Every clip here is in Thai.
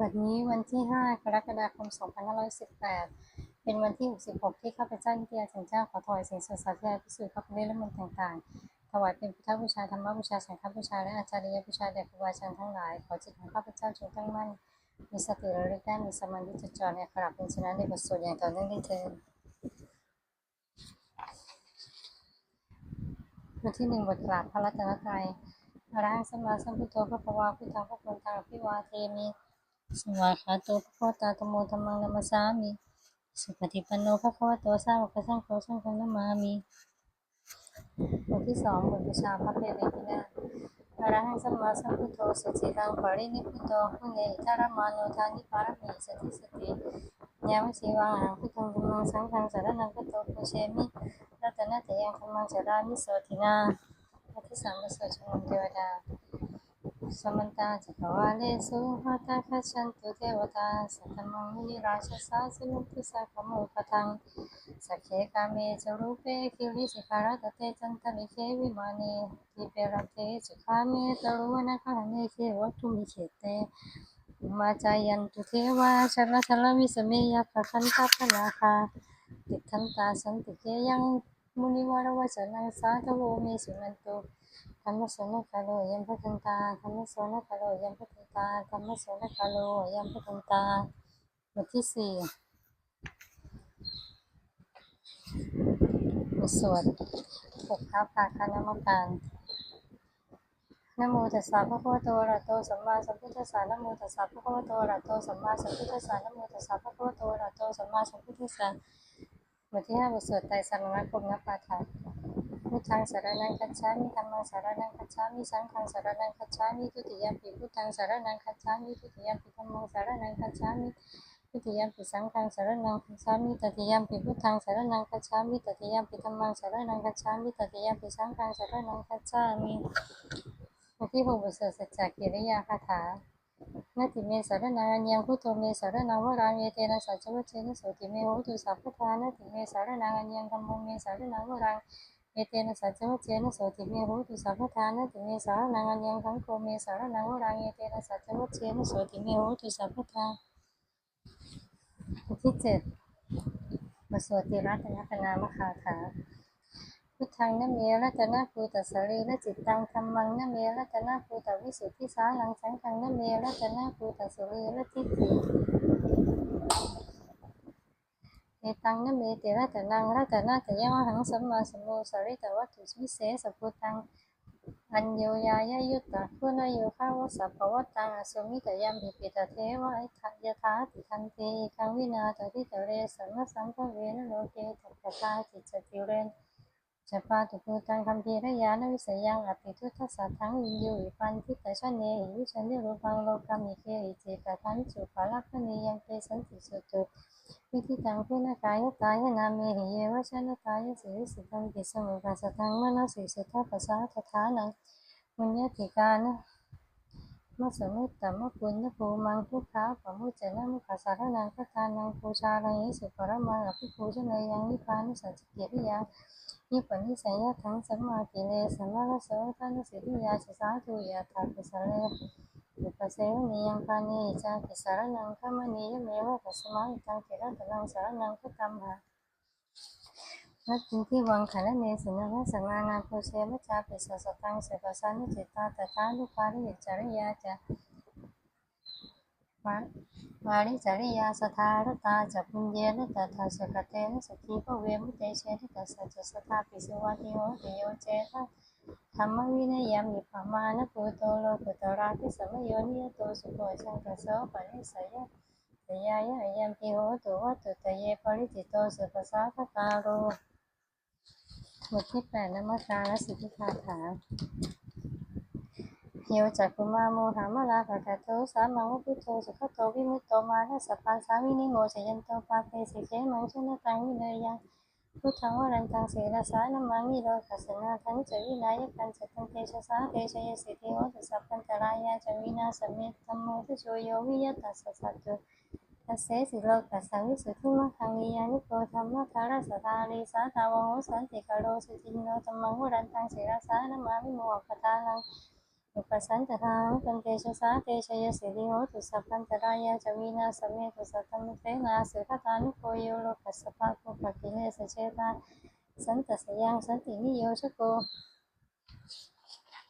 บัดนี้วันที่ 5 กรกฎาคม 2518 เป็นวันที่ 66 ที่ข้าพเจ้านิตยาถึงเจ้าขอถวายสิ่งสดสาธยายพิสูจน์พระพุทธและมนต่างๆ ถวายเป็นพุทธบูชาธรรมบูชาสังฆบูชาและอาจาริยบูชาแด่ครูบาอาจารย์ทั้งหลาย ขอจิตของข้าพเจ้าจงตั้งมั่น มีสติระลึกได้มีสมาธิจดจ่อในอักขระเป็นชนะในบทสวดอย่างต่อเนื่องได้เถิดบทที่หนึ่งบทกราบพระรัตนตรัยอรหังสมมาสัมพุทโธพระภวาพุทธังพระพุทธังอภิวาเทมิ สวากขาโตพระโคตาธรรมโมธรรมังนัมสสามิสุปฏิปันโนพระคะวะโตสร้าวกสังโฆสังฆังนามามิบทที่สองบทบูชาพระเพทในที่นาอรหังสัมมาสัมพุทโธสุจิตังปรินิพพุโตหุเนอิทารมานุทานิปารมีสติสติยามสีวังอหังพุทธังธัมมังสังฆังสารนังกัตโตปุเชมิรัตนะเตยังธัมมังสารามิโสทินาบทที่สามบทสวดชมเทวดา สมันตาจักรวาเลสุหัตถคัจฉันตุเทวตาสัตมังมุนิราชสาสนุตุสักขโมปทังสักเคกาเมจรูปเปคิริสิการตเตจันตลิเควิมานีทิเปรเตสุขาเมตรุวนาคาเนเควัตุมิเขเตมาจายันตุเทวาชรทลวิสเมยปะคันทัพนาคาติทันตาสันติเกยังมุนิวารวจนังสาธโวเมสุนันตุ ธรรมโสนคาโลยัมพุทันตาธรรมโสนคาโลยัมพุทันตาธรรมโสนคาโลยัมพุทันตาบทที่สี่บทสวดปกค้าปาคานามการนโมตัสสะภะคะวะโตอะระโตสัมมาสัมพุทธัสสะนโมตัสสะภะคะวะโตอะระโตสัมมาสัมพุทธัสสะนโมตัสสะภะคะวะโตอะระหะโตสัมมาสัมพุทธัสสะบทที่ห้าบทสวดไตรสรณคมนปาฐาน พุทธังสารนังคัจฉามิธัมมังสารนังคัจฉามิสังฆังสารนังคัจฉามิทุติยมปิพุทธังสารนังคัจฉามิทุติยมปิธัมมังสารนังคัจฉามิทุติยมปิสังฆังสารนังคัจฉามิตติยมปิพุทธังสารนังคัจฉามิตติยมปิธัมมังสารนังคัจฉามิตติยมปิสังฆังสารนังคัจฉามิบทที่หกบทสวดสัจจกิริยาคาถานาติเมสารนังอัญญังพุทโธเมสารนังวราเมเตนะสัจจวัชเชนโสติเมโหตุสัพพทานาติเมสารนังอัญญังธัมมเมสารนังวรัง เอเตนะสัจจวัชเชนะโสติเมโหตุสัพพทานะติเมสารนังอัญญังขังโกเมสารนังวรังเอเตนะสัจจวัชเชนะโสติเมโหตุสัพพทาบทที่เจ็ดบทสวดติรัตนคณามคาถาพุทธังนะเมรัตนะภูตัสสรีละจิตตังธรรมังนะเมรัตนะภูตวิสุทธิสาลังสังฆังนะเมรัตนะภูตัสสรีละทิฏฐิ เอตังนะเมติรัตนังรัตนะตยังอหังสัมมาสัมโมสริตวัตถุวิเศษพุตัง อัญโยยายายุตตะคุณโยคาวสัพพวัตตังอสุมิตยัมปิปิตเทวะอิทัยถาติทันเตกังวินาตติตเรสัมมสัมภเวนะโลเกตัปตาจิจติเรนจะปาตุภูตังคัมภีรยานวิสยังอภิทุตสัทธังวินโยวิปันทิตชเนหิวิชันติรูปังโลกามิเคหิเจกทันจุปาลักขเนยังเตสันติสุตุ วิธีตังพุนกายตายนาเมหิเยวชนตายสิสิตังติสมุปัสสตังมโนสิสุทธาปัสสะทฐานังมุญญติการนะมัสมุตตมะปุญญภูมังทุกขาปมุจเจนะมุขสารนังคทานังปูชาลังยิสุปรมังอภิปูชนยังนิพานุสัจจิริยังนิปนิสัยยะทังสัมมากิเลสัมมาลโสทานุสิริยาสสาธุยะถาปิสเล อุปเสนิยังปานิจาติสารนังขมณียเมวะตัสมาอิตังเกรัตนังสารนังพุทธัมหะนัตถิที่วังขันเนสุนังสังนานาโพเสมจาปิสสตังเสปสานุจิตตาตถาลุปาริจริยาจาวาริจริยาสทารตาจัปุญเยนตถาสกเตนสกีปเวมุเตเชนตัสสะจสทาปิสุวัติโหติโยเจตะ ธรรมวินัยยามิปมานะปุโตโลกุตระทิสมโยนิยโตสุโขชังกโสปนิสยะสยายะยัมปิโหตุวัตตุตเยปริจิตโตสุปสาคตาโรบทที่แปดนมการและสิทธิคาถาเหียจักุมาโมหามาลาภะกะโตสามังวพุทโธสุขโตวิมุตโตมานะสัพพันสาวินิโมชยันโตปาเตสิเจมังชนะตังวิเนยัง พุทธังวรันตังเสรสานามังมิโลกัสสนาทังจวินายกันจตังเตชะสาเตชยสิทิโหตุสัพพันตรายาจวินาสเมตตัมโมทโชโยวิยตัสสะสัตตุตัสเสสิโลกัสสังวิสุทธิมังคังวิยานิโกธรรมะทารัสตาลีสาตาวโหสันติกาโลสุจินโนตัมมังวรันตังเสรสานามังมิโมกตาลัง อุปสันตทังปันเตชะสาเตชยสิริโหตุสัพพันตรายาจวีนาสเมตุสัตตมุเตนาสุขตานุโคโยโลกัสสปะโภปกิเลสเจตาสันตสยังสันตินิโยชโก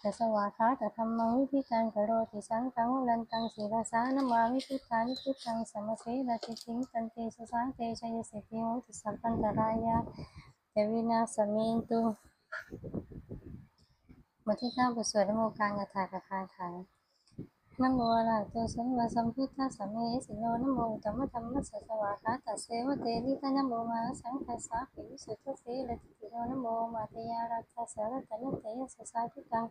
ตัสวาคาตธรรมังวิธิการกโรติสังฆังลันตังศีลสานามาวิพุทธานิพุทธังสมเสรติสิงตันเตชะสาเตชยสิริโหตุสัพพันตรายาจวีนาสเมตุ บทที่เก้าบทสวดนโมกลางกถากถาขังนโมอระหะโตสัมมาสัมพุทธัสสะเมสิโนนโมตัมมะธัมมัสสสวากขาตัสเสวะเตนิตะนโมมาสังคัสสะปิวิสุทธัสเสรติโนนโมมาตยารัตถะสารตะนะเตยสสาธุกัง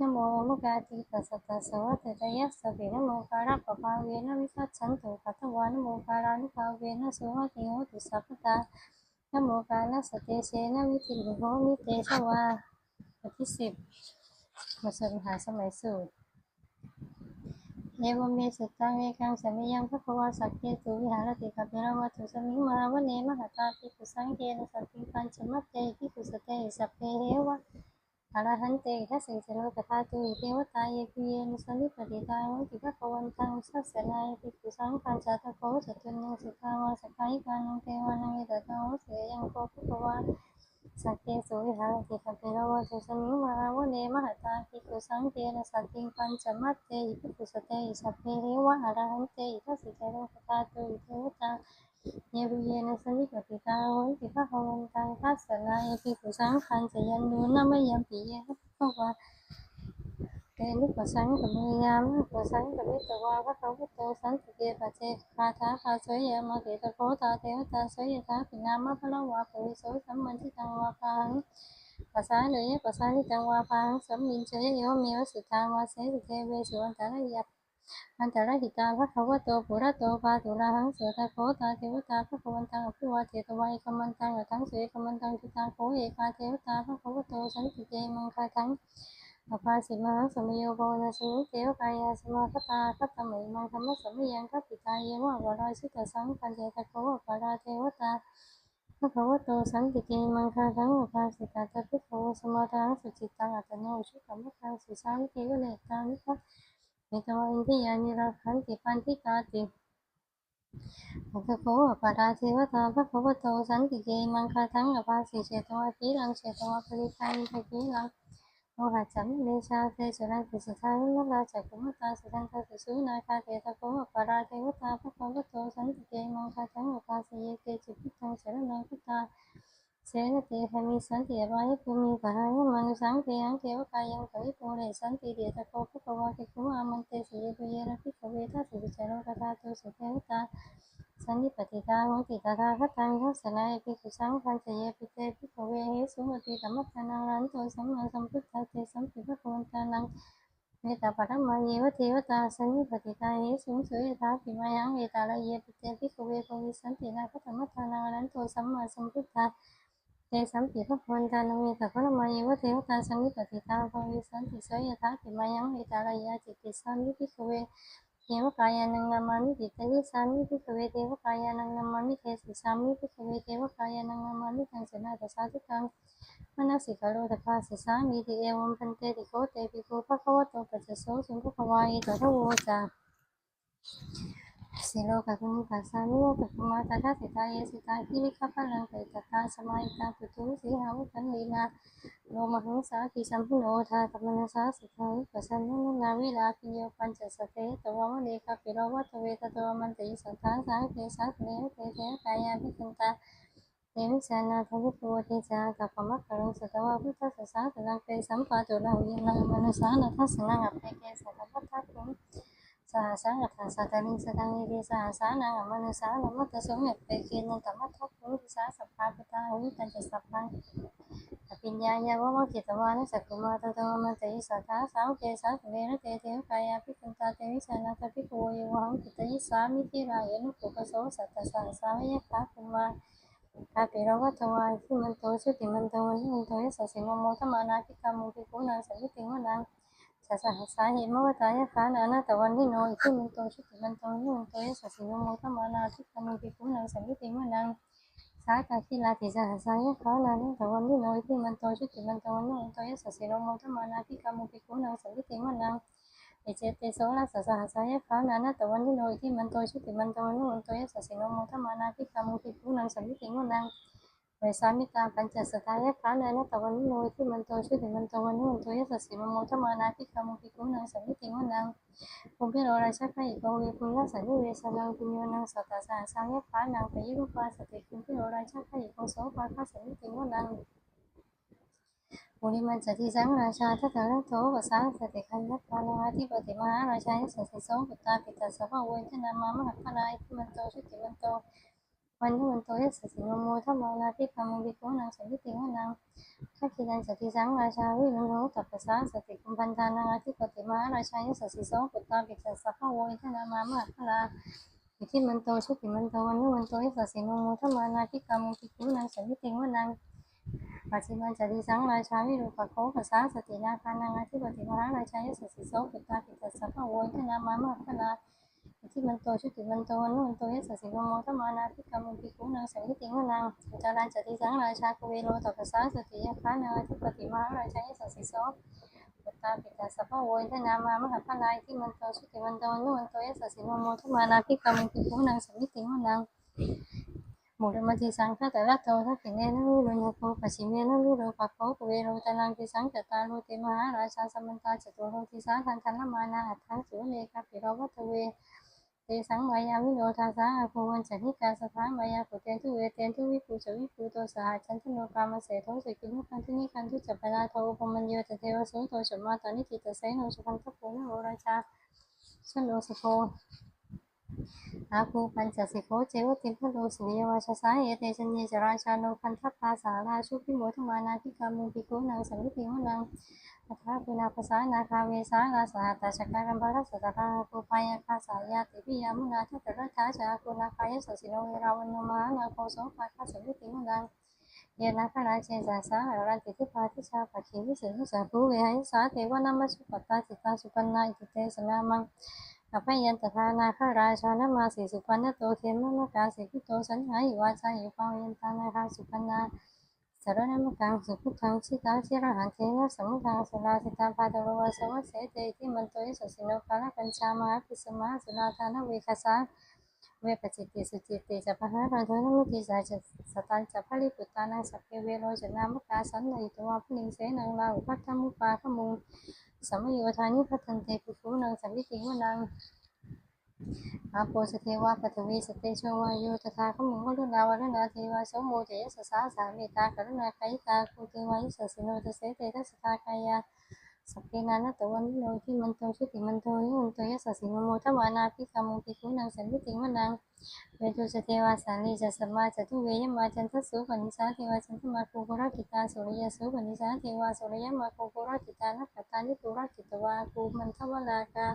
นโมมุกาติตัสสะสวะเตตยะสะปินโมการะปะปาเวนะวิคัตฉันตุปัตวานโมการานุภาเวนะสุหะติโหตุสัพพตานโมกาลสเตเสนะวิธิโหมิเตชวา บทที่สิบมาสวดมหาสมัยสูตรเนวเมสุตังเอกังสมิยังพระควาสักเกตุวิหารติกัปเปรวัตุสมิงมาวเนมหาตาภิกุสังเกนสัพพิปัญจมัตเตภิกุสเตสัพเพเหวะอรหันเตทัสสิจโลกธาตุเทวตายเพียนสันนิปติตาหุติภะควันตังสัสสนายภิกุสังคัญจตโคจตุนังสุขาวาสกายิกานังเทวานังเอตตาโหเสยังโกภควา สักเกสุวิหารติคาเปรวัตุสมิงมาวเนมหตาคิกุสังเกนะสัตติงปัญจมัตเตอิปุสเตอิสัพเพเรวะอรหันเตอิทัสสิเจโรคตาตุอิเทวตาเยรุเยนะสันนิปติตาโหติภะคะวันตังทัสสนาเอภิกุสังขันจะยันดูนะมยัมปิเยนะภะวะ เตนิปสังกเมยามะปสังกมิตวาภะคะวะโตสันติเกปะเจคาถาคาสวยยามะเกตโคตาเทวตาสวยยถาปินามะพะละวะปุริโสสัมมันทิตังวาพังภาษาเลยภาษาที่จังหวะพังสมมินเชยโยมีวสิทางวาเสสิเทเวสุวันตาระยับอันตรหิตาพระขวโตปุระโตปาตุลาหังเสตโคตาเทวตาพระขวันตังอภิวาเทตวัยกมันตังอทั้งเสกมันตังทิตาโคเอกาเทวตาพระขวโตสันติเจมังคาทั้ง อภาสิมาสมิโยโกนาสมิเทวกายาสมาคตาคตมิมังธรรมสมิยังคัปปิตายเยวะวรายสิตสังคันเจตโคปาราเทวตาพระวโตสันติเกมังคาทังอุปาสิกาตพิโกสมาทังสุจิตังอัตโนชุกัมมะทังสุสาวิเทวเลตานิพะเมตวาอินทิยานิราคันติปันทิกาติอัตโกอปาราเทวตาพระขวโตสันติเกมังคาทังอปาสิเชตวาปีลังเชตวาปริคานิปีลัง โมหะจัมเนชาเทจรังติสุทานุราจักขุมตาสุทังคาติสุนาคาเตตโกปาราเทวตาพระขวโตสันติเกมังคาจังอปาสิเยเกจิพุทธังเสรนังพุทธา เสนติธรรมิสันติวายภูมิกายมนุสังเทยังเทวกายังปริปูเรสันติเดตโกภะควะติคุอามันเตสิเยตุเยระพิกเวทัสสิวิจารกตาตุสุเทวตาสันนิปติตาหุติตาทาคตังทัสนายภิกขุสังคันเจเยปิเตภิกเวเหสุมติธรรมทานังรันโตสัมมาสัมพุทธาเตสัมปิภะคะวันตานังเมตตาปรมาเยวเทวตาสันนิปติตาเหสุงสุยถาปิมายังเอตาลเยปิเตภิกเวภวิสันตินาคธรรมทานังรันโตสัมมาสัมพุทธา สัมปิภะคนตานมิสัพพะมาเยวะเทวตาสังนิปติตาภวิสันติสยถาปิมายังเอตาลายาจิตติสามิภิกเวเทวกายานังนามามิจิตติสามิภิกเวเทวกายานังนามามิเทสิสามิภิกเวเทวกายานังนามามิทังสนาตัสสาธุกังมนัสสิกาโลตภาสิสามิติเอวมพันเตติโกเตปิโกภะคะวะโตปัจจโสสุภะวาอิตถะโวจา สิโลกะคุมิปัสามิโยตุมาตาทัสสิตาเยสิตาคิริคพลังเตตตาสมาอิตาปุตุสีหาวุตันลีนาโลมหังสากิสัมพุโนทาตมนัสาสิทาวิปัสสนานาวิลาปิโยปัญจสเตตวมะเนคปิโรวัตเวตตวมันติสัทธาสังเกสัสเนเตเทกายาภิคันตาเตวิสานาทวิปโวเทจาตัปปะมะกะลังสตวะพุทธสสาตลังเตสัมปะตุลังยินังมนุสานัทสนังอภัยเกสัตพัทธัตุ สหสังฆาสัตตลิสตังอิสหสานังอมนุสานัมมัตตสมิเปเกนันตมัตทัพพุสาสัพพาปตาหุตันจะสัพพังอภิญญาญาวะกิตวานะสักุมาตตวมันเตยิสัทธาสาวเกสัสเวนะเตเทวกายาภิกันตาเตวิชานาตภิกโยวหังกิตยิสามิทิรายนุปุปโสสัตสังสาวยะคะคุมาคาปิรวัตวายที่มันโตชุติมันโตมันมันโตยสัสสิโมโมทมานาภิกามุภิโกนังสัมมิติวนัง สัสหสาเหตุมวตายะคานานาตวันที่โนอิทิมันโตชุติมันโตนิมันโตยสัสสิโนโมทมานาทิกามุปิกุนังสัมมิติมนังสาตาคิลาติสหัสายะขานานิตวันนิโนอิติมันโตชุติมันโตวันโนวันโตยัสสะสิโนโมทมานาภิกามุภิกขุนังสันติติมันนังเอเจเตโสรัสสะสหัสายะขานานะตวันนิโนอิติมันโตชุติมันโตวันโนวันโตยัสสะสิโนโมทมานาภิกามุภิกขุนังสันติติมันนังเวสามิตาปัญจสายะขาวนานะตวันนิโนอิติมันโตชุติมันโตนโนวันโตยัสสะสิโนโมทมานาภิกามุภิกขุนังสันติติมันนังภูมิโรราชาอิโกเวปุญญสันนิเวสนังสัตตาสาสังยะขานัง ปยิรุปาสติภูมิโรราชาอิโกโสปาคาสันนิติโมนังปุริมันจติสังราชาทัตตะระโตวสาสติคันยัตตานังอธิปติมหาราชายสัสสิโสปุตตาปิตาสัพพะเวทนามามหาปนาอิทิมันโตชุติมันโต วันนี้มันโตยัสสิโนโมทัมมานาภิกามุบิโกนังสันนิติโมนังข้าคิดันสติสังราชาวิรุณโหตัปปะสาสติคุมพันธานังอธิปติมาราชายสัสสิโสปุตตาปิตาสัพพะโวอิทนามามาพลาอิทิมันโตชุติมันโตวันนุมันโตยสัสสิโนโมทัมานาภิกามุภิโกนังสันนิติวนังปัจจิมันจติสังราชาวิรุปโคภาษาสตินาคานังอธิปติมหาราชายสัสสิโสปุตตาปิตาสัพพะโวอิทนามามาพลา ทิมันโตชุติมันโตนุมันโตยสัสิโนโมทมานาภิกามุภิกุนังสันนิติวนังอุจารันจติสังราชาคุเวโรตัปปะสาสติยาคานังอธิปติมาราชายสัสิโสปตาปิตาสัพพโวยทนามามหาพลายที่มันโตชุติมันโตนุมันโตยสัสิโนโมทมานาภิกามุปิภูนังสัมมิติมุนังหมุรมาทิสังฆแต่ละโตทักขิเนนะวิรุณโกปัจฉิเมนะวิโรปะโคปุเวโรตนังติสังกตาโลติมหาราชาสมันตาจตุโลติสาทันทันละมานาอัตถังสุเลกาปิโรวัตเว เตสังมายาวิโนทาสาอาภูวันจันทิกาสถามายาปุเตนทุเวเตนทุวิปูจวิปูโตสหจันทโนกามเสโทสกินุคันทุนิคันทุจัปปนาโทปมัญโยตเทวสุโตชมาตานิจิตเสโนสุขันทภูนโรราชาชโนสโคอาภูปัญจสิโคเจวติพโลสุริยวาชสาเอเตชัญเยจราชาโนคันทัพพาสาราชุพิโมทมานาภิกามุปิโกนังสังวิติมนัง ฐาปินาภาษานาคาเวสาลาสหัตาชการัมภรสสตาราภูปายาคาสายาติพิยามุนาทัตรัตถาจาคุนาคายสุสิโนเวราวันมานาโคโสภาคาสวิติมุนังเยนาคาราเจสาสาอรันติทิพาทิชาปัจฉิวิเศษสาภูเวหายสาเทวนามัสุปตาจิตาสุปันนาอิติเตสนามังอภัยยันตทานาคาราชานมาสีสุปันนโตเทมมะกาสิพิโตสัญหายวาจายุปายันตานาคาสุปันนา สารนัมกังสุขุทังชิตาชิระหันเทนะสมุทังสุราสิตาปาตโรวาสวัสเสเตติมันโตยสสิโนกาลกัญชามาปิสมาสุนาทานเวคสาเวปจิตติสุจิตติจัปหารันทนมุติสาจสตันจัพลิปุตานังสัพเพเวโรจนามกาสันนิตัวพุนิเสนังลาอุปัตตมุปาขมุงสัมโยธานิพัทันเตปิภูนังสัมวิติวนัง อาโปสเทวาปัทวีสเตชวายุตถาขมุงวรุณาวรณาเทวาสมุเทยสสาสามิตากรุณาคตาคูเทวายิสสิโนตเสเตทัสตากายาสัพเพนานัตวันโนที่มันโตชุติมันโตยมันโตยสสิโนโมทวานาภิกามุปิคุนังสันวิติวนังเวทุสเทวาสานีจัสมาจตุเวยมาจันทสุปนิสาเทวาจันทมาภูกุรกิตาสุริยสุปนิสาเทวาสุริยมาภูกุรกิตานักตานิภูรกิตวาภูมันทวลากา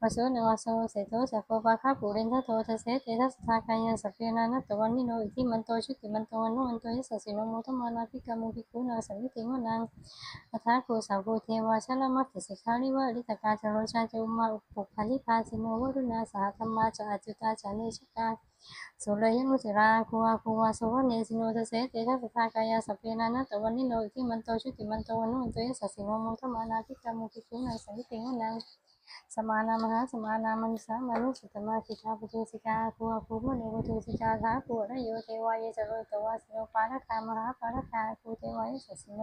วโสนวโสเสโตสัพพปะคะปุเรนทโททเสเตทัสสะกายาสัพเพนานัตตวันนิโนอิทิมันโตชุติมันโตวันโนมันโตยสัสสิโนโมทมานาภิกามุภิกุนาสัมมิติมนังอัฏฐาโคสาวโกเทวาชะละมัคคิสิกาลิวะลิตกาจโรชาจุมาอุปภาลิภาสิโนวรุณาสหธรรมาจอจุตาจานิชกาสุรยมุสิราคูวาคูวาโสวเนสิโนทเสเตทัสสะกายาสัพเพนานัตตวันนิโนอิทิมันโตชุติมันโตวันโนมันโตยสัสสิโนโมทมานาภิกามุภิกุนาสัมมิติมนัง สมานา มหาสมานามนุสามานุสุตมาสิกาปุตุสิกาภูภูมโนปุตุสิกาสาภูระโยเทวายจโรตวาสิโนปาระคามหาปาระคาภูเทวายสสิโน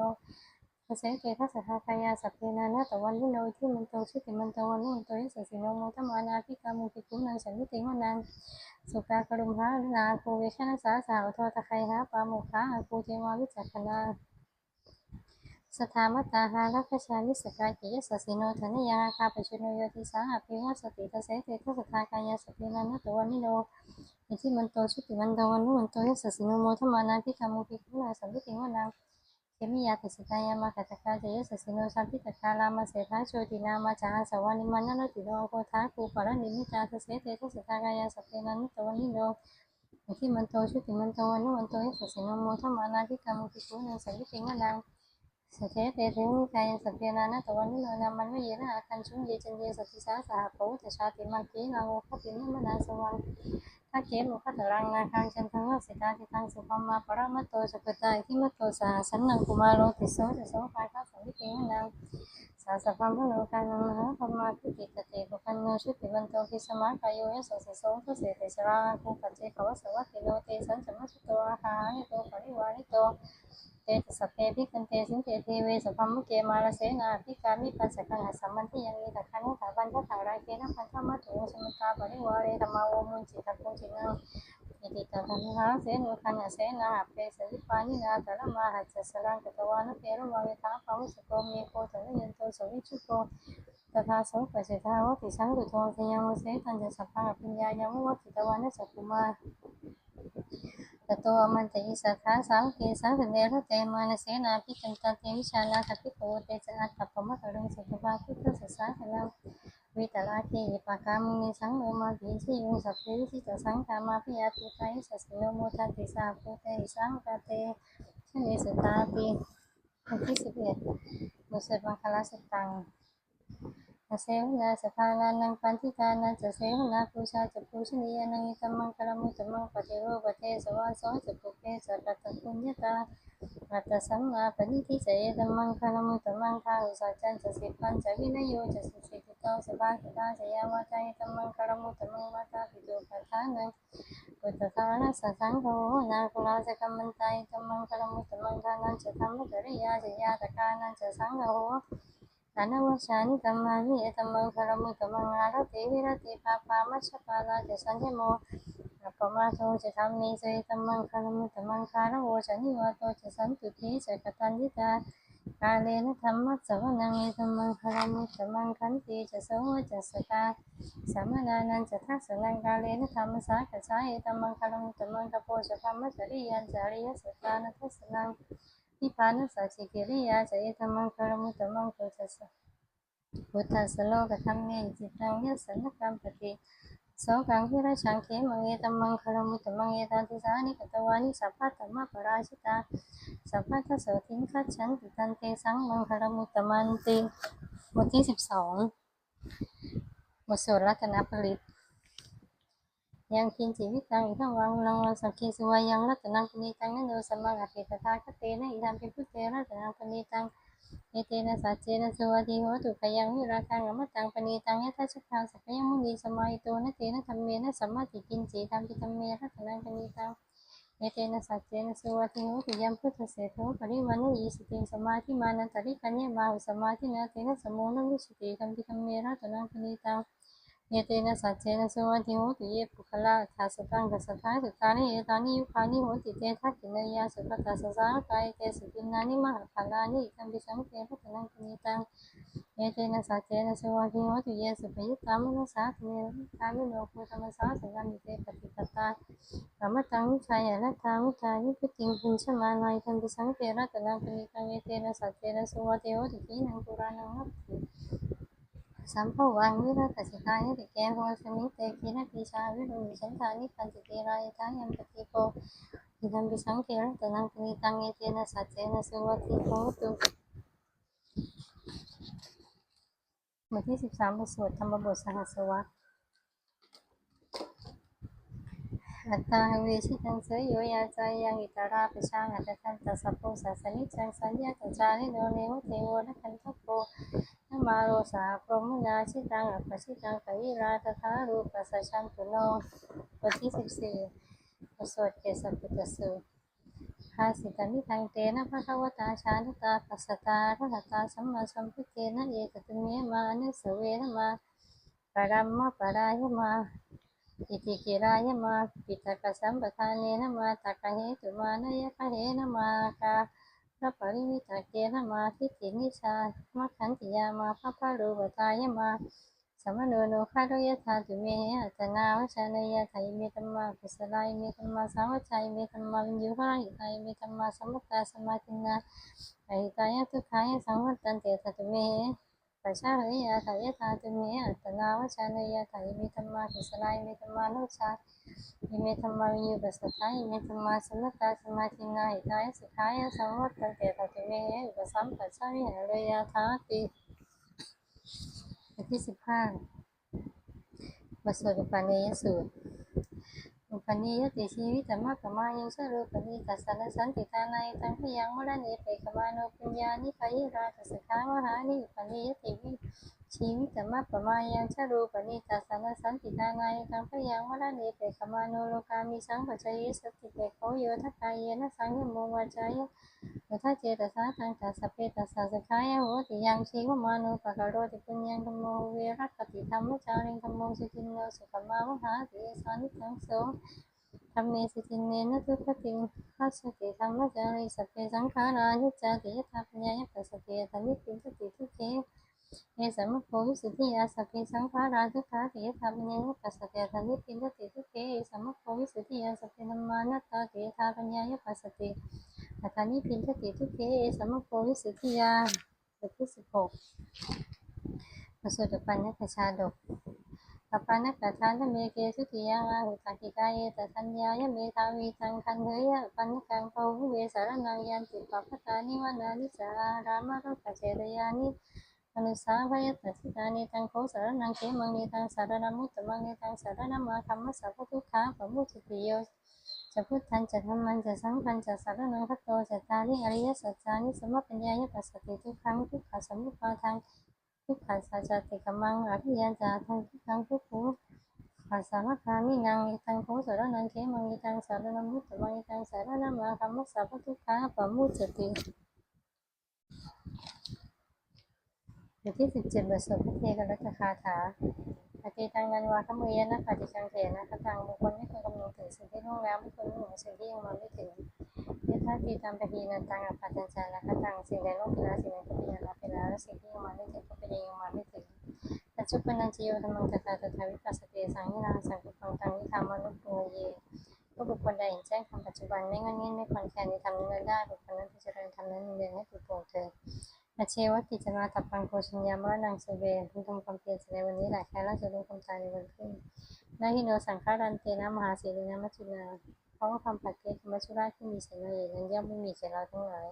ทเสเกทัสสะกายาสัพเพนานาตวันวิโนที่มันโตชิติมันโตวันโนโตยสสิโนโมทมานาภิกามุภิกุนังสันนิติมนังสุกากรุมหานาโคเวชนะสาสาวทตะไคหาปาโมคาภูเทวาวิจักขนา สถามตาหารักชาลิสกากิยสสิโนธนิยาคาปชุโนโยติสาหปิวาสติตเสเตทัสทากายสตินันตวันนิโนอิทิมันโตชุติมันโตวันนุมันโตยสสิโนโมทมานาพิกามุปิคุนาสัมพิติวนาเขมิยาติสกายามากัตกาเจยสสิโนสัมพิตกาลามาเสธาโชตินามาจาสวานิมันนติโนโคทาคูปรนิมิตาตเสเตทัสทากายสตินันตวันนิโนอิทิมันโตชุติมันโตวันนุมันโตยสสิโนโมทมานาพิกามุปิคุนาสัมพิติวนา สเทเตเทมิกายันสัพเพนานะตวันนิโนนามันวเยนะอาคันชุนเยจันเยสัตติสาสหโพตชาติมันทีนาโมคตินมนาสวังถ้าเกมุขตรังนาคังจันทังสิตาทิทังสุภมาปรมัตโตสกตาทิมัตโตสหสันนังกุมาโลติโสจะโสภาคาสังวิเกนังสาสะพัมพโลกานังมหาพมาพิติตเตกุปันโนชุติวันโตกิสมากายโยยสสิโสทุเสติสราภูปัจเจขวสวัติโนเตสันสมัสโตอาหารโตปริวาริโต เตสสพเพพิกันเตสินเตเทเวสพัมมุเกมาลเสนาพิการมิปัสสกังหัสสัมมันที่ยังมีแต่คันถาบันทถาไรเกนะพันธมัตถุสมุตาปริวาเรธรรมาโอมุนจิตตะปุจินังอิติตะธันหาเสนุคันเสนาเปสริปานินาตระมาหัจสรังกตวานุเปรุมาเวทาปาวุสโกเมโกตระยันโตสวิชุโกตถาโสปัจจทาวติสังกุโทสยังวเสตันจะสัพพังปิญญายังวัตติตวานะสัพพุมา ตโตมันตยิสัทธาสังเกสังเดรเตมานเสนาพิจันตเตวิชานาคพิโกเตจอัตตปมะกรุงสุภาพุทธสสาสนังวิตราคีปากามุนิสังโนมาภิชิยุสัพเพวิชิตสังกามาพิยาติไตสัสโนโมทันติสาภูเตสังกาเตชนิสตาปิที่สิบเอ็ดมุสเซบังคลาสตัง เสวนาสภานานังปันธิกานันจะเสวนาปูชาจะปูชนียนังอิตมังคารมุตมังปฏิโรปเทสวาสองจะปุเพสัตตะปุญญตาอัตสัมมาปณิทิเจตมังคารมุตมังคาอุสัจจันจะสิปันจะวินโยจะสิสิติโตสภาคตาจะยาวาจายตมังคารมุตมังวาตาปิโตปัฏฐานังปุตตานัสสังโฆนาคุลาสกัมมันตายตมังคารมุตมังคานันจะธรรมจริยาจะยาตกานันจะสังโธนวชานิกรรมานิเอตัมมังคารมุตตมมังอาระติวิรติปาปามัชปาลาจะสัญญโมปมาโทจะทำมีเจตัมมังคารมุตัมมังคารโวชนิวาโตจะสันตุทีจะกตัญญิตาคาเลนะธรรมะสวนังเอตัมมังคารมุตัมมังคันติจะโสจะสตาสามนานันจะทักสนังกาเลนะธรรมสากัจฉาเอตัมมังคารมิตมมังกโปจะธรรมะจริยันจาริยสตานะทัสนัง พพานุสัจจิกิริยาจะเอตมังคารมุตมังโพธสัสพุทธัสโลกธรรมเมจิตังยัสสนกรรมปฏิโสกังพิราชังเขมังเอตมังคารมุตมังเอตันติสานิกตวานิสัพพะตัมมะปราชิตาสัพพะทโสทิงคัจฉันติตันเตสังมังคารมุตมันติบทที่สิบสองบทสวดรัตนปริต ยังคินจิวิตตังอิทังวังลังวังสังคีสวายังรัตนังปณีตังนั่นโนสัมมาอภิตตาคเตนะอิทัมปิพุทเตรัตนังปณีตังเอเตนะสัจเจนะสุวาทิโหตุขยังวิราคังอมตังปณีตังยะทัชคังสัพยมุนีสมาหิโตนะเตนะธรรมเมนะสัมมาติกินจิตัมปิตัมเมรัตนังปณีตังเอเตนะสัจเจนะสุวาทิโหตุยัมพุทธเสโทปริวันยิสติสมาธิมานันตริกัญญมาหุสมาธินาเตนะสมโมนวิสติตัมปิตัมเมรัตนังปณีตัง เยเตนะสัจเจนะสมาธิโหตุเยปุคละทัสตังกัสสทายสุตานิเอตานิยุคานิโหติเตทักขินยาสุปตัสสะสากายเตสุปินานิมหาภาลานิตัมปิสังเกปะตนังปณิตังเยเตนะสัจเจนะสมาธิโหตุเยสุปยุตตามนัสสะเทตามิโนภูธรรมสาสังกัมิเตปฏิปตากรรมตังวิชายะนัตถาวิชายุปติงพุชมาลายตัมปิสังเกรัตนังปณิตังเยเตนะสัจเจนะสมาธิโหตุกีนังปุรานังนัตถิ สัมภวังวิรัตสิกายติเกโหสมิเตกีนปิชาวิรุณิฉันทานิปันติติรายทายัมปติโกอิทัมปิสังเกรตนังปนิตังเอเจนะสัจเจนะสุวัติโกตุบทที่สิบสามบทสวดธรรมบทสหัสวรรษ อัตตาเวชิตังเสยโยยาจายังอิตาราปชาอัตตันตัสสะโพสัสนิจังสัญญาตจาริโนเนวเทโวนะคันทโกนมาโรสาพรหมนาชิตังอัปชิตังกวิราตถารูปัสสะชันตุโนบทที่สิบสี่บทสวดเกสปุตสูตรภาสิตานิทังเตนะภะคะวตาชานุตาปัสสตาระหตาสัมมาสัมพุทเทนะเอกตุเมมานุสเวนะมาปรัมมะปรายมา อิติกิรายมาปิตกสัมปทานเนนมาตักะเหตุมานยคะเหนมากาพระปริวิตาเกณมาทิฏฐินิชามัคขันติยามาพระพารูปตายมาสมโนโนคารุยธาตุเมอัตนาวชานยไทยเมตมากุศลายเมตมาสาวชัยเมตมาวิญญูราหิตายเมตมาสมุตตาสมาธินาอตายทุกขายสังวัตันเตตตุเม ปัจฉาหิยาไทยธาตุเมอัตนาวชานยไทยเมตมากุศลายเมตมานุชาอิเมธรรมาวิญญูปัสสทาอิธรรมาสมัตตาสมาธินาหิตายสุขายสังวัตตเตตตุเมอุปสัมปัสสาวิหารยาธาติที่สิบห้าบทสวดอุปานยสูตร อุปนิยติชีวิตมะกมายังสรุปนิตัสสนสันติตานัยตังพยังมรณีเปกมานุปัญญานิพายิราตสขาวหานิอุปนิยติวิ ชิงจะมาประมายางชารูปณิตาสานสันติทางายกังพยังวราเนเปขมานุโลกามีสังปัจจยสติเปโขโยทักายเยนะสังยมุวาจจายอุทัเจตสาทังตัสเปตัสสะขายโหติยังชีวมาโนปะกโรติปุญญังธรรมโมเวรัตติธรรมจาริงธรรมโมสิจินโนสุขมาวหาติสานิทังโสธรรมเนสิจินเนนะทุพติงพัสติธรรมจาริสัพเพสังขารานิจจติยทัพญาณปัสสติธรรมิติสติทุเจ เอสัมมโควิสุทธิยาสัพเพสังขาราทุกขาติยธรรมญนรกัสัตยธรรมิปินตติทุกเกเอสัมมโควิสุทธิยาสัพเพนมานัตตาติยธาปัญญายปัสสติอัตานิพินตติทุกเกเอสัมมโควิสุทธิยาบทที่สิบหกมาสุดปันนักชาดกปัปานักกะทานทเมเกสุติยังอาหุตากิกายตทัญญายเมทาวีทังคันเฮยะปัญนกังภูหุเวสารนังยันติปปะตานิวานานิสารามารกัจเจรยานิ นุสาพยตัสิตานิตังโคสารนังเขมังนิตังสารนามุตตมังนิตังสารนามาคัมมะสัพพุทธาปมุติติโยจะพุทธันจะธรรมันจะสังขันจะสารนังคัตโตจะตาลิอริยสัจจานิสมปัญญายปัสสติทุกครั้งทุกขสมุปาทางทุกขสัจติกมังอริยจาทังทุกครั้งทุกภูขาสามคามินังอิตังโคสารนังเขมังอิตังสารนังมุตตมังอิตังสารนามาคัมมัสสะทุขาปมุจติ บทที่สิบเจ็ดบทสวดพระเทกันรัตคาถาปฏิตังนันวาขมือยนะปฏิจังเถนะคตังบุคคลไม่ควรกำลังถึงสิ่งที่ล่วงแล้วไม่ควรมุ่งหวังสิ่งที่ยังมาไม่ถึงยถาตีตามปฏินันตังอปัจจัญจานะคตังสิ่งใดล่วงไปแล้วสิ่งนั้นก็เป็นอย่างรับไปแล้วและสิ่งที่ยังมาไม่ถึงก็เป็นยังมาไม่ถึงปัจจุบันนันจิโยธรรมังตถาตถาวิปัสสติสังยินาสังกุปังตังวิธามานุปโยเยก็บุคคลใดเห็นแจ้งคำปัจจุบันไม่งั้นเง่ไม่คลอนแคลนในธรรมนั้นได้บุคคลนั้นจะเจริญธรรมนั้นเรียนให้ถูกโปร่งเถิด อาเชวกิจมาตับปังโคชัญญามรณังสุเวคุณทำความเพียรในวันนี้แหละแค่เราจะรู้ความตายในวันขึ้นนาฮิโนสังฆารันเตนะมหาเสนามัจจุนาเพราะว่าความปัจเจกมัจจุราชที่มีเสนาเอกนั้นย่อมไม่มีแก่เราทั้งหลาย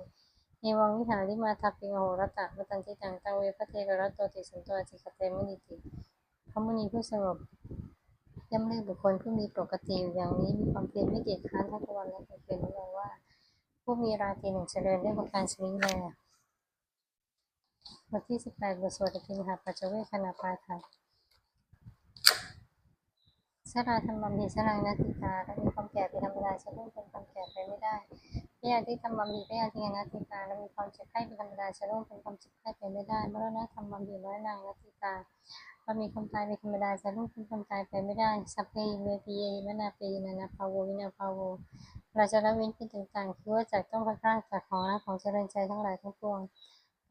ในวังวิหาริมาทัพปิงโหรตะมตันติตังตังเวพระเทกรัตโตติสันตัวจิกเตมุนิติพระมุนีผู้สงบย่อมเรียกบุคคลผู้มีปกติอยู่อย่างนี้มีความเพียรไม่เกียจค้านทั้งวันและกลางคืนนั้ว่า ผู้มีราตรีหนึ่งเจริญด้วยประการชนิดแล บทที่สิบแปดบทสวดอภิมหาปัจเวคขณาปาฐานสราธรรมัมหิสรังนาติกาและมีความแก่เป็นธรรมดาจะล่วงเป็นความแก่ไปไม่ได้พยาธิธรรมัมหิพยาธินาติกาและมีความเจ็บไข้เป็นธรรมดาจะล่วงเป็นความเจ็บไข้ไปไม่ได้มรณะธรรมัมหิน้อยนางนาติกาเรามีความตายเป็นธรรมดาจะล่วงเป็นความตายไปไม่ได้สัพเพเวปีเยมนาเปยนานาภาโววินาภาโวเราจะละเว้นเป็นต่างๆคือว่าจากต้องพลาดพลาดจากของรักของเจริญใจทั้งหลายทั้งปวง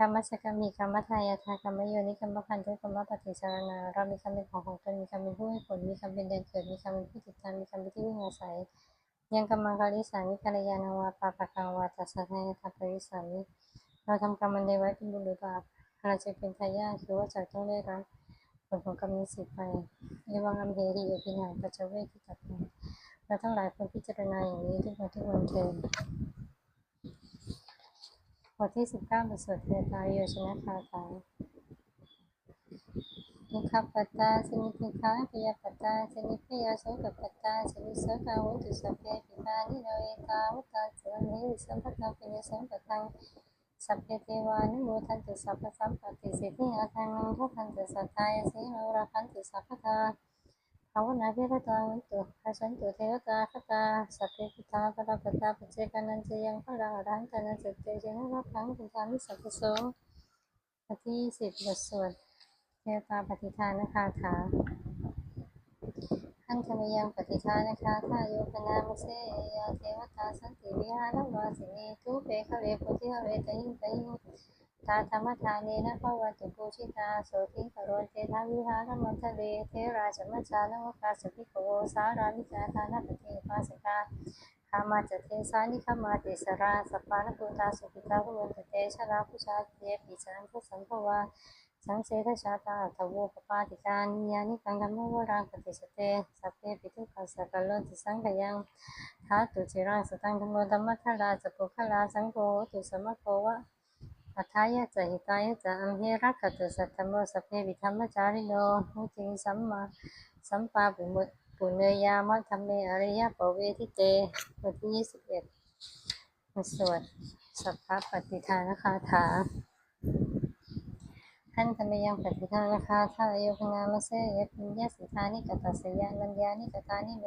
กรรมสกรรมีกรรมทายาทากรรมโยนิกรรมพันธุกรรมปฏิสารนาเรามีกรรมเป็นของของตนมีกรรมเป็นผู้ให้ผลมีกรรมเป็นเดินเกิดมีกรรมเป็นผู้ติดตามมีกรรมเป็นที่พึ่งอาศัยยังกรรมังคาริสานิกาลยานาวาปาปะกังวาตัสสะทายาทาปริสานิเราทำกรรมมันใดไว้เป็นบุญหรือบาปเราจะเป็นทายาทคือว่าจะต้องได้รับผลของกรรมนี้สิบไปเอวังอัมเหรีเอพินังปัจจเวกที่ตัดไปเราทั้งหลายควรพิจารณาอย่างนี้ทุกวันทุกวันเถิด บทที่สิบเก้าบทสวดเทตายโยชนะคาถาทุกขปัตตาสนิทุกขาพยาปัตตาสนิพยาโสกปัตตาสนิโสกาวุตุสเพปิตานิโนเอตาวุตตาสวันเฮสัมปตังปิญญสัมปตังสัพเพเทวานุโมทันตุสัพพสัมปติสิทธิอาทังนังทุทันตุสัทธายสีโนราคันตุสัพพทา ภาวนาเพรตาวันตุอาสันตุเทวตาคตาสัพเพพุทาปราปตาปัจเจกานันจยังพระราหันตานันจเตเจนะรับขังปุทามิสัพพโสบทที่สิบบทสวดเทวตาปฏิทานะคาถาขันธมิยังปฏิทานะคาถาโยคนามเสยเทวตาสันติวิหารวาสินีทุเปคะเวปุติคะเวตหิงตหิง ตาธรรมทานีนะภวันตุปูชิตาโสติกโรเททาวิหารมัทะเลเทราชมัจจานวกาสปิโกสารามิจาทานาปฏิปาสกาคามาจเทสานิคามาติสราสปานปุตาสุปิตาภวันตเตชะราพุชาเตปิสันพุสัมภวาสังเสทชาตาทวปปาติกานิยานิกังกัมมวรังปฏิสเตสัพเพปิทุขัสสะกัลโลติสังขยังทาตุจิรังสตังธรรมธรรมทาราสปุคลาสังโฆตุสมะโควะ อัฏฐายะจะหิตายะจะอัมเหรักขตุสัตตโมสพเพวิธรรมจาริโนมุติสัมมาสัมปาปิมุตปุเนยามะธรรมเมอริยปเวทิเตบทที่ยี่สิบเอ็ดมาสวดสัพพะปฏิทานคาถาท่านธรรมยังปฏิทานคาถาโยคงามเสยปิญญาสิทานิกตัสสยานัญญานิกตานิเม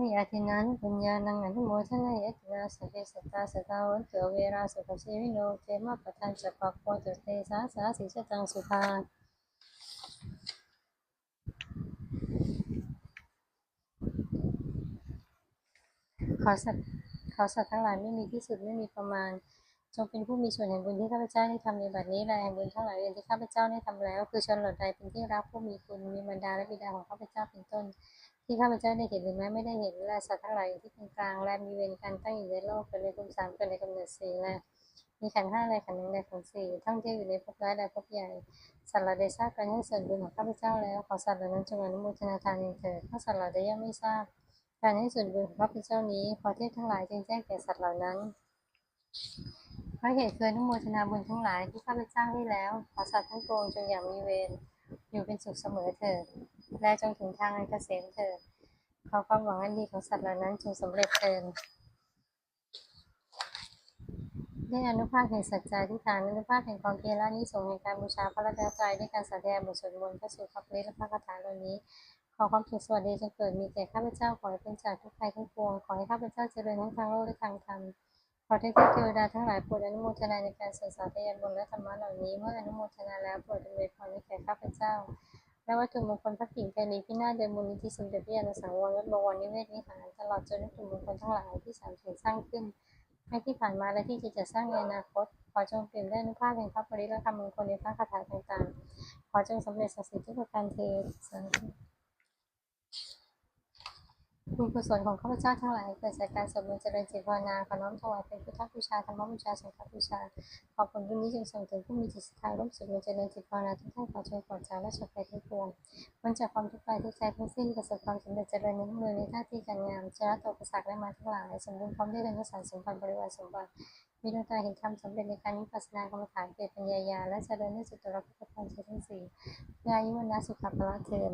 าตาปิตาทโยทิฏฐามาจาปยติฐาวานเยมะชะตเวริโนสุตตติทันติโรกัสมิเตปุมาจตโยนิกาอันเจกาจตุโรกาลาสังสารันตาภวะภเวยตังเยปฏิทานัมเยอนุโมทันตุเตสยังเยจิมังนะปชานันติเทวาเทสังนิเวทยุงนิยตินานุปัญญานังอนุโมทนายตนาสเปสตาสตาวันเตเวราสุขชีวิโนเทมะปทันจะปัปโปตุเตสาสาสิจตังสุภาขอสัตว์ขอสัตว์ทั้งหลายไม่มีที่สุดไม่มีประมาณ จงเป็นผู้มีส่วนแห่งบุญที่ข้าพเจ้าได้ทำในบัดนี้และแห่งบุญทั้งหลายอื่นที่ข้าพเจ้าได้ทำแล้ว คือชนเหล่าใดเป็นที่รักผู้มีคุณมีบรรดาและบิดาของข้าพเจ้าเป็นต้น ที่ข้าพเจ้าได้เห็นหรือแม้ไม่ได้เห็นและสัตว์ทั้งหลายที่เป็นกลางและมีเวรกันตั้งอยู่ในโลกเป็นในภูมิสามเป็นในกำเนิดสี่และมีขันห้าในขันหนึ่งในขันสี่ท่องเที่ยวอยู่ในภพร้ายและภพใหญ่สัตว์เหล่าใดทราบการให้ส่วนบุญของข้าพเจ้าแล้วขอสัตว์เหล่านั้นจงอนุโมทนาทานเองเถิดถ้าสัตว์เหล่าใดยังไม่ทราบการให้ส่วนบุญของข้าพเจ้านี้ขอเทพทั้งหลายจึงแจ้งแก่สัตว์เหล่านั้นเพราะเหตุเคืออนุโมทนาบุญทั้งหลายที่ข้าพเจ้าได้แล้วขอสัตว์ทั้งปวงจงอย่ามีเวรอยู่เป็นสุขเสมอเถิด และจงถึงทางอันเกษมเถิดขอความหวังอันดีของสัตว์เหล่านั้นจงสำเร็จเถิดด้วยอนุภาพแห่งสัจจาธิฐานอนุภาพแห่งความเพียรและอานิสงส์แห่งการบูชาพระรัตนตรัยด้วยการสาธยายบทสวดมนต์พระสูตรพระปริและพระคาถาเหล่านี้ ขอความสุขสวัสดีจงเกิดมีแก่ข้าพเจ้าขอให้เป็นจากทุกภัยทั้งปวงขอให้ข้าพเจ้าเจริญทั้งทางโลกและทางธรรมขอเทพเทวดาทั้งหลายโปรดอนุโมทนาในการสวดสาธยายบทและธรรมะเหล่านี้ เมื่ออนุโมทนาแล้วโปรดอำนวยพรให้แก่ข้าพเจ้า และวัตถุมงคลพระกิ่งไกรลีพินาศโดยมูลนิธิสมเด็จพระยาณสังวรวัดบวรนิเวศนิหารตลอดจนวัตถุมงคลทั้งหลายที่สามถึงสร้างขึ้นให้ที่ผ่านมาและที่จะจะสร้างในอนาคต ขอจงเปลี่ยนได้นุภาพแห่งพระปริและธรรมมงคลในพระคาถาต่างๆ ขอจงสำเร็จสักดิ์สิทธิ์ทุกประการเทิดสาธุ บุญกุศลของข้าพเจ้าทั้งหลายเกิดจากการสวดมนต์เจริญจิตภาวนาขอน้อมถวายเป็นพุทธบูชาธรรมบูชาสังฆบูชาขอผลบุญนี้จงส่งถึงผู้มีจิตศรัทธาร่วมสวดมนต์เจริญจิตภาวนาทุกท่านขอจงปลอจากและฉกไปทั้งปวงพ้นจากความทุกข์กายทุกใจทั้งสิ้นประสบความสำเร็จเจริญในมือในหน้าที่การงานชนะต่ออุปสรรคและมาทั้งหลายสมบูรณ์พร้อมด้วยเงินสารสมบัติบริวารสมบัติมีดวงตาเห็นธรรมสำเร็จในการนิพพานนากรรมฐานเกิดปัญญายาและเจริญในสุตตรพุทธพรเจริญสี่ยายุวนาสุขภาพละเทิน